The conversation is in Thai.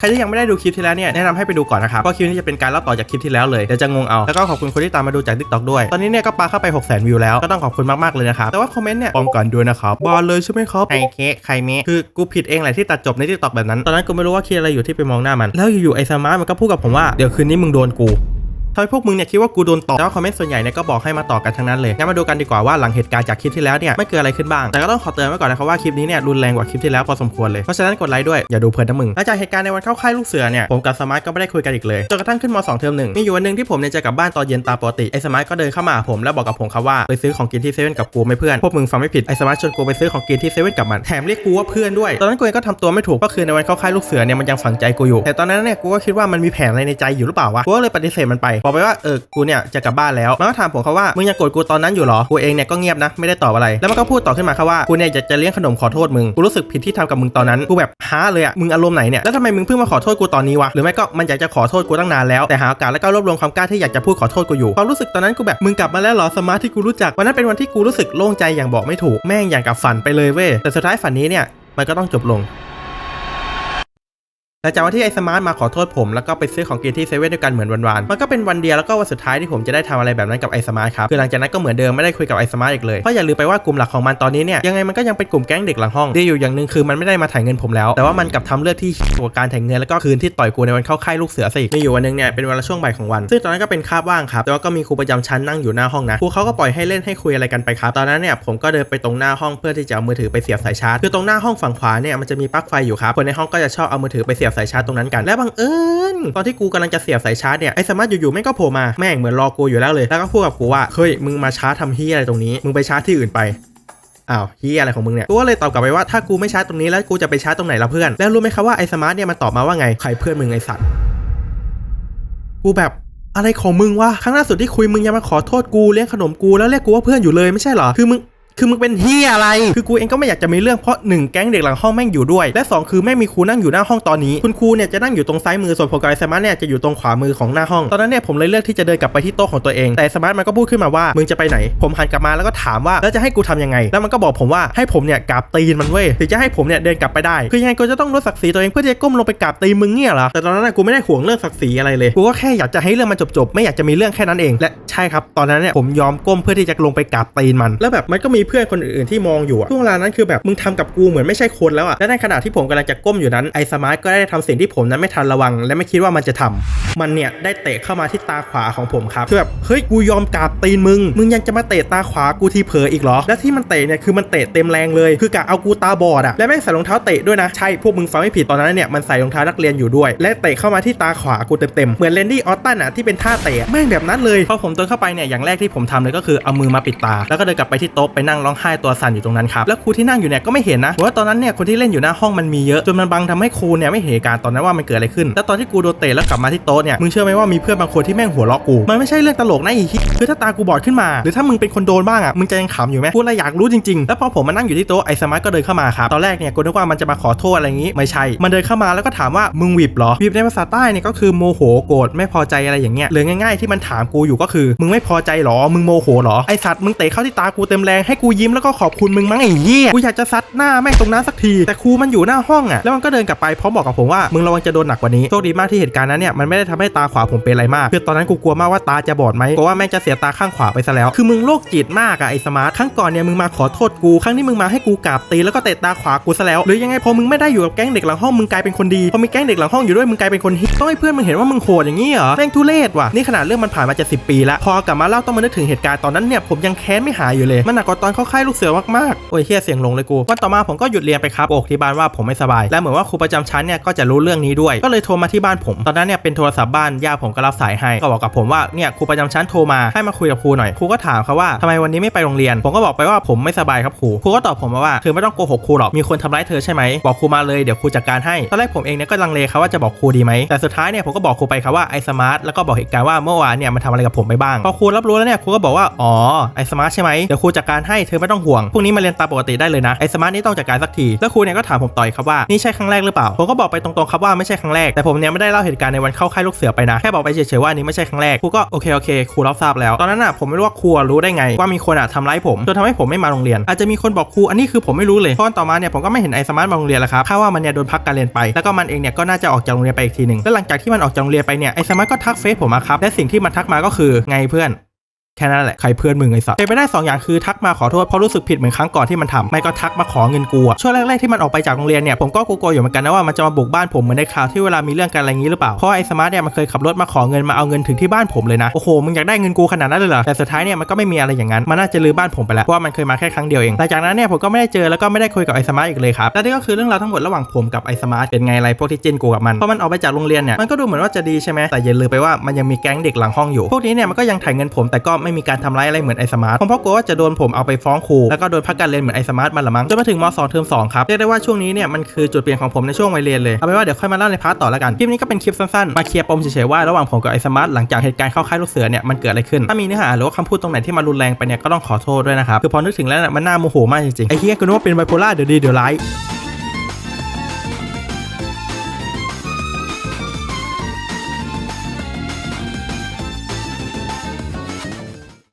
ใครที่ยังไม่ได้ดูคลิปที่แล้วเนี่ยแนะนำให้ไปดูก่อนนะครับเพราะคลิปนี้จะเป็นการเล่าต่อจากคลิปที่แล้วเลยเดี๋ยวจะงงเอาแล้วก็ขอบคุณคนที่ตามมาดูจาก TikTok ด้วย ตอนนี้เนี่ยก็ปาเข้าไป 6 0 0 0 0วิวแล้วก็ต้องขอบคุณมากๆเลยนะครับแต่ว่าคอมเมนต์เนี่ยปลอมก่อนด้วยนะครับบอลเลยใช่ไหมครับไอเค้กใครเมะคือกูผิดเองแหละที่ตัดจบใน TikTok แบบนั้นตอนนั้นกูไม่รู้ว่าคิดอะไรอยู่ที่ไปมองหน้ามัน แล้วอยู่ๆไอ้สมาร์ทมันก็พูดกับผมว่าเดี๋ยวคืนนี้มึงโดนกู ทำไมพวกมึงเนี่ยคิดว่ากูโดนต่อแต่ว่าคอมเมนต์ส่วนใหญ่เนี่ยก็บอกให้มาต่อกันทั้งนั้นเลยงั้นมาดูกันดีกว่าว่าหลังเหตุการณ์จากคลิปที่แล้วเนี่ยไม่เกิดอะไรขึ้นบ้าง แต่ก็ต้องขอเตือนไว้ก่อนนะครับว่าคลิปนี้เนี่ยรุนแรงกว่าคลิปที่แล้วพอสมควรเลย เพราะฉะนั้นกดไลค์ด้วยอย่าดูเพลินนะมึงหลังจากเหตุการณ์ในวันเข้าค่ายลูกเสือเนี่ยผมกับสมาร์ทก็ไม่ได้คุยกันอีกเลยจนกระทั่งขึ้นมสองเทอมหนึ่งมีอยู่วันหนึ่งที่ผมเนี่ยจะกลับบ้านตอนเย็นตามปกติไอ้สมาร์ทก็เดินเข้ามาผมแล้วบอกกับผมครับว่าไปซื้อของกินที่เซเว่นกับกูไม่เพื่อนพวกมึงฟังไม่ผิดไอ้สมาร์ทชวนกูไปซื้อของกินที่เซเว่นกับมันแถมเรียกกูว่าเพื่อนด้วยตอนนั้นกูเองก็ทำตัวไม่ถูกก็คือในวันเข้าค่ายลูกเสือเนี่ยมันยังฝังใจกูอยู่แต่ตอนนั้นเนี่ยกูก็คิดว่ามันมีแผนอะไรในใจอยู่หรือเปล่าวะกูก็เลยปฏิเสธมันไปบอกไปว่าเออกูเนี่ยจะกลับบ้านแล้วมันก็ถามผมเขาว่ามึงยังโกรธกูตอนนั้นอยู่เหรอกูเองเนี่ยก็เงียบนะไม่ได้ตอบอะไรแล้วมันก็พูดต่อขึ้นมาครับว่ากูเนี่ยอยากจะเลี้ยงขนมขอโทษมึงกูรู้สึกผิดที่ทำกับมึงตอนนั้นกูแบบฮาเลยอะมึงอารมณ์ไหนเนี่ยแล้วทำไมมึงเพิ่งมาขอโทษกูตอนนี้วะหรือไม่ก็มันอยากจะขอโทษกูตั้งนานแล้วแต่หาโอกาสแล้วก็รวบรวมความกล้าที่อยากจะพูดขอโทษกูอยู่ความรู้สึกตอนนั้นกูแบบมึงกลับมาแล้วเหรอสมาร์ทที่กูรู้จักวันนั้นเป็นวันที่กูรู้สึกโล่งใจอย่างบอกไม่ถูกแม่งอย่างกับฝันไปเลยเว้ยแต่สุดท้ายฝันนี้เนี่ยมันก็ต้องจบลง หลังจากวันที่ไอสมาร์ทมาขอโทษผมแล้วก็ไปซื้อของกินที่เซเว่นด้วยกันเหมือนวันๆมันก็เป็นวันเดียวแล้วก็วันสุดท้ายที่ผมจะได้ทำอะไรแบบนั้นกับไอสมาร์ทครับคือหลังจากนั้นก็เหมือนเดิมไม่ได้คุยกับไอสมาร์ทอีกเลยเพราะอย่าลืมไปว่ากลุ่มหลักของมันตอนนี้เนี่ยยังไงมันก็ยังเป็นกลุ่มแก๊งเด็กหลังห้องดีอยู่อย่างหนึ่งคือมันไม่ได้มาถ่ายเงินผมแล้ว แต่ว่ามันกลับทำเลือกที่กว่าการถ่ายเงินแล้วก็คืนที่ต่อยกูในวันเข้าค่ายลูกเสือสิมีอยู่วันนึงเนี่ยเป็นเวลาช่วงบ่ายของวัน ซึ่งตอนนั้นก็เป็นคาบว่างครับแต่ว่าก็มีครูประจำชั้นนั่งอยู่หน้าห้องนะครูเขาก็ปล่อยให้เล่นให้คุยอะไรกันไปครับตอนนั้นเนี่ยผมก็เดินไปตรงหน้าห้องเพื่อที่จะเอามือถือไปเสียบสายชาร์จคือตรงหน้าห้องฝั่งขวาเนี่ยมันจะมีปลั๊กไฟอยู่ครับคนในห้องก็จะชอบเอามือถือไปเสียบสายชาร์จตรงนั้นกัน และบังเอิญตอนที่กูกำลังจะเสียบสายชาร์จเนี่ยไอ้สมาร์ทอยู่ๆแม่งก็โผล่มาแม่งเหมือนรอกูอยู่แล้วเลยแล้วก็พูดกับกูว่าเฮ้ยมึงมาชาร์จทำเฮียอะไรตรงนี้มึงไปชาร์จที่อื่นไปอ้าวเฮียอะไรของมึงเนี่ยกูก็เลยตอบกลับไปว่าถ้ากูไม่ชาร์จตรงนี้แล้วกูจะไปชาร์จตรงไหนล่ะเพื่อนแล้วรู้ไหมครับว่าไอ้สมาร์ทเนี่ยมันตอบมาว่าไงใครเพื่อนมึงไอ้สัตว์กูแบบอะไรของมึงวะครั้งล่าสุดที่คุยมึงยังมาขอโทษกูเลี้ยงขนมกูแล้วเรียกกูว่าเพื่อนอยู่เลยไม่ใช่เหรอคือมึง คือมึงเป็นเฮียอะไร คือกูเองก็ไม่อยากจะมีเรื่องเพราะหนึ่งแก๊งเด็กหลังห้องแม่งอยู่ด้วย และสองคือแม่งมีครูนั่งอยู่หน้าห้องตอนนี้ คุณครูเนี่ยจะนั่งอยู่ตรงซ้ายมือส่วนผมกับไอ้สมาร์ทเนี่ยจะอยู่ตรงขวามือของหน้าห้อง ตอนนั้นเนี่ยผมเลยเลือกที่จะเดินกลับไปที่โต๊ะของตัวเอง แต่สมาร์ทมันก็พูดขึ้นมาว่า มึงจะไปไหน ผมหันกลับมาแล้วก็ถามว่า แล้วจะให้กูทํำยังไง แล้วมันก็บอกผมว่าให้ผมเนี่ยกราบตีนมันเว้ยถึงจะให้ผมเนี่ยเดินกลับไปได้ คือยังไงกูจะต้องลดศักดิ์ศรีตัวเองเพื่อจะก้มลงไปกราบตีนมึงเนี่ยเหรอแต่ตอนนั้นกูไม่ได้ห่วงเรื่องศักดิ์ศรีอะไรเลย กูก็แค่อยากจะให้เรื่องมันจบๆ ไม่อยากจะมีเรื่องแค่นั้นเอง และใช่ครับ ตอนนั้นเนี่ยผมยอมก้มเพื่อที่จะลงไปกราบตีนมัน แล้วแบบมันก็มีเพื่อนคนอื่นๆที่มองอยู่อะช่วงเวลานั้นคือแบบมึงทำกับกูเหมือนไม่ใช่คนแล้วอะและในขณะที่ผมกำลังจะก้มอยู่นั้นไอสมาร์ทก็ได้ทำสิ่งที่ผมนั้นไม่ทันระวัง และไม่คิดว่ามันจะทำมันเนี่ยได้เตะเข้ามาที่ตาขวาของผมครับคือแบบเฮ้ยกูยอมกราบตีนมึง มึงยังจะมาเตะตาขวากูทีเผลออีกเหรอ และที่มันเตะเนี่ยคือมันเตะเต็มแรงเลย คือกะเอากูตาบอดอะและแม่งใส่รองเท้าเตะด้วยนะใช่พวกมึงฟังไม่ผิดตอนนั้นเนี่ยมันใส่รองเท้านักเรียนอยู่ด้วย และเตะเข้ามาที่ตาขวากูเต็มๆเหมือนเลนดี้ออตตันอะที่เป็นท่าเตะแม่งแบบนั้นเลยพอผมเดินเข้าไปเนี่ยอย่างแรกที่ผมทำเลยก็คือเอามือมาปิดตา แล้วก็เดินกลับไปที่โต๊ะไปนั่งงร้องไห้ตัวสั่นอยู่ตรงนั้นครับแล้วครูที่นั่งอยู่เนี่ยก็ไม่เห็นนะเพราะว่าตอนนั้นเนี่ยคนที่เล่นอยู่หน้าห้องมันมีเยอะจนมันบังทำให้ครูเนี่ยไม่เห็นการตอนนั้นว่ามันเกิดอะไรขึ้น แล้วตอนที่กูโดนเตะแล้วกลับมาที่โต๊ะเนี่ยมึงเชื่อไหมว่ามีเพื่อนบางคนที่แม่งหัวเราะกูมันไม่ใช่เรื่องตลกนะอีกคือถ้าตากูบอดขึ้นมาหรือถ้ามึงเป็นคนโดนบ้างอะมึงจะยังขำอยู่ไหมพูดอะไรอยากรู้จริงๆแล้วพอผมมานั่งอยู่ที่โต๊ะไอ้สมาร์ทก็เดินเข้ามาครับตอนแรกเนี่ยกูนึกว่ามันจะมาขอโทษอะไรงี้ไม่ใช่มันเดินเข้ามาแล้วก็ถามว่ามึงหวิบหรอหวิบในภาษาใต้เนี่ยก็คือโมโหโกรธไม่พอใจอะไรอย่างเงี้ยหรือง่าย ๆที่มันถามกูอยู่ก็คือ มึงไม่พอใจหรอมึงโมโหหรอไอสัตว์มึงเตะเข้าที่ตากูเต็มแรงให้กููยิ้มแล้วก็ขอบคุณมึงมั้งไอ้เหี้ยกูอยากจะซัดหน้าแม่งตรงนั้นสักที แต่ครูมันอยู่หน้าห้องอะแล้วมันก็เดินกลับไปพร้อมบอกกับผมว่ามึงระวังจะโดนหนักกว่านี้โชคดีมากที่เหตุการณ์นั้นเนี่ยมันไม่ได้ทำให้ตาขวาผมเป็นอะไรมากคือตอนนั้นกูกลัวมากว่าตาจะบอดไหมกลัวว่าแม่งจะเสียตาข้างขวาไปซะแล้ว คือมึงโรคจิตมากอะไอ้สมาร์ทครั้งก่อนเนี่ยมึงมาขอโทษกูครั้งนี้มึงมาให้กูกราบตีแล้วก็เตะตาขวากูซะแล้วหรือยังไงพอมึงไม่ได้อยู่กับแก๊งเด็กหลังห้องมึงกลายเป็นคนดีพอมีแก๊งเด็กหลังห้องอยู่ด้วยมึงกลายเป็นคนฮิตต้องให้เพื่อนมึงเห็นว่ามึงโหดอย่างนี้เหรอแม่งทุเรศว่ะนี่ขนาดเรื่องมันผ่านมาจะสิปีแล้วพอกลับมาเล่าต้องมานึกถึงเหตุการณ์ตอนนั้นเนี่ยผมยังแค้นไม่หายอยู่เลยมันหนักกว่าตอนเข้าค่ายลูกเสือมากๆโอ้ยเฮียเสียงลงเลยกูวันต่อมาผมก็หยุดเรียนไปครับอกที่บ้านว่าผมไม่สบาย และเหมือนว่าครูประจำชั้นเนี่ยก็จะรู้เรื่องนี้ด้วย ก็เลยโทรมาที่บ้านผม ตอนนั้นเนี่ยเป็นโทรศัพท์บ้านย่าผมก็รับสายให้ก็บอกกับผมว่าเนี่ยครูประจำชั้นโทรมาให้มาคุยกับครูหน่อยครูก็ถามเขาว่าทำไมวันนี้ไม่ไปโรงเรียน ผมก็บอกไปว่าผมไม่สบายครับครูครูก็ตอบผมมาว่าเธอไม่ต้องโกหกครูหรอกมีคนทำร้ายเธอใช่ไหมบอกครูมาเลยเดี๋ยวครูจัดการให้ตอนแรกผมเองเนี่ยก็ลังเลครับว่าจะบอกครูดีไหมแต่สุดท้ายเนี่ยผมก็บอกครูไปครับว่าไอ้สมาร์ทแล้วก็บอกเหตุการณ์ว่าเมื่อวานเนี่ยมันทำอะไรกับผมไปบ้างพอครูรับรู้แล้วเนี่ยครูก็บอกว่าอ๋อไอ้สมาร์ทใช่ไหมเดี๋ยวครูจัดการให้เธอไม่ต้องห่วงพรุ่งนี้มาเรียนตามปกติได้เลยนะไอ้สมาร์ทนี่ต้องจัดการสักทีแล้วครูเนี่ยก็ถามผมต่อยครับว่านี่ใช่ครั้งแรกหรือเปล่าผมก็บอกไปตรงๆครับว่าไม่ใช่ครั้งแรกแต่ผมเนี่ยไม่ได้เล่าเหตุการณ์ในวันเข้าค่ายลูกเสือไปนะแค่บอกไปเฉยๆว่าอันนี้ไม่ใช่ครั้งแรกครูก็โอเคโอเคครูรับทราบแล้วตอนนั้นอะผมไม่รู้ว่าครูรู้ได้ไง ว่ามีคนอะทำร้ายผมจนทำให้ผมไม่มาโรงเรียน อาจจะมีคนบอกครูอันนี้คือผมไม่รู้เลยเพราะต่อมาเนี่ยผมก็ไม่เห็นไอ้สมาร์ทมาโรงเรียนแล้วครับคาดว่ามันเนี่ยโดนพักการเรียนไปแล้วก็มันเองเนี่ยก็น่าจะออกจากโรงเรียนไปอีกทีหนึ่งแล้วหลังจากที่มันออกจากโรงเรียนไปเนี่ยไอ้สมาร์ทก็ทักเฟซผมมาครับและสิ่งที่มันทักมาก็คือไงเพื่อน แค่นั้นแหละใครเพื่อนมึงไอ้สัสเป็นไปได้2อย่างคือทักมาขอโทษเพราะรู้สึกผิดเหมือนครั้งก่อนที่มันทำไม่ก็ทักมาขอเงินกูช่วงแรกๆที่มันออกไปจากโรงเรียนเนี่ยผมก็กลัวอยู่เหมือนกันนะว่ามันจะมาบุกบ้านผมเหมือนในข่าวที่เวลามีเรื่องกันอะไรงี้หรือเปล่าเพราะไอ้สมาร์ทเนี่ยมันเคยขับรถมาขอเงินมาเอาเงินถึงที่บ้านผมเลยนะโอ้โหมึงอยากได้เงินกูขนาดนั้นเลยเหรอแต่สุดท้ายเนี่ยมันก็ไม่มีอะไรอย่างนั้นมันน่าจะลือบ้านผมไปแล้วเพราะว่ามันเคยมาแค่ครั้งเดียวเองหลังจากนั้นเนี่ยผมก็ไม่ได้เจอแล้วก็ไม่ได้คุยกับไอ้สมาร์ทอีกเลยครับและนี่ก็คือเรื่องราวทั้งหมดระหว่างผมกับไอ้สมาร์ทเป็นไงไรพวกที่จิ้นกูกับมันพอมันออกไปจากโรงเรียนเนี่ยมันก็ดูเหมือนว่าจะดีใช่ไหมแต่อย่าลืมไปว่ามันยังมีแก๊งเด็กหลังห้องอยู่พวกนี้เนี่ยมันก็ยังถ่ายเงินผมแต่ก็ไไม่มีการทำร้ายอะไรเหมือนไอ้สมาร์ทผมเพราะกลัวว่าจะโดนผมเอาไปฟ้องครูแล้วก็โดนพักการเรียนเหมือนไอ้สมาร์ทมันละมั้งจนมาถึงม 2 เทอม2ครับเรียกได้ว่าช่วงนี้เนี่ยมันคือจุดเปลี่ยนของผมในช่วงวัยเรียนเลยเอาไปนว่าเดี๋ยวค่อยมาเล่าในพาร์ทต่อแล้วกันคลิปนี้ก็เป็นคลิปสั้นๆมาเคลียร์ปมเฉยๆว่าระหว่างผมกับไอ้สมาร์ทหลังจากเหตุการณ์เข้าค่ายลูกเสือเนี่ยมันเกิดอะไรขึ้นถ้ามีเนื้อหาหรือว่าคำพูดตรงไหนที่มันรุนแรงไปเนี่ยก็ต้องขอโทษด้วยนะครับคือพอนึกถึงแล้วเนี่ยมันน่าโมโหมากจริงๆไอ้เฮียกูนึกว่าเป็นไบโพล่าเดี๋ยวดีเดี๋ยวร้าย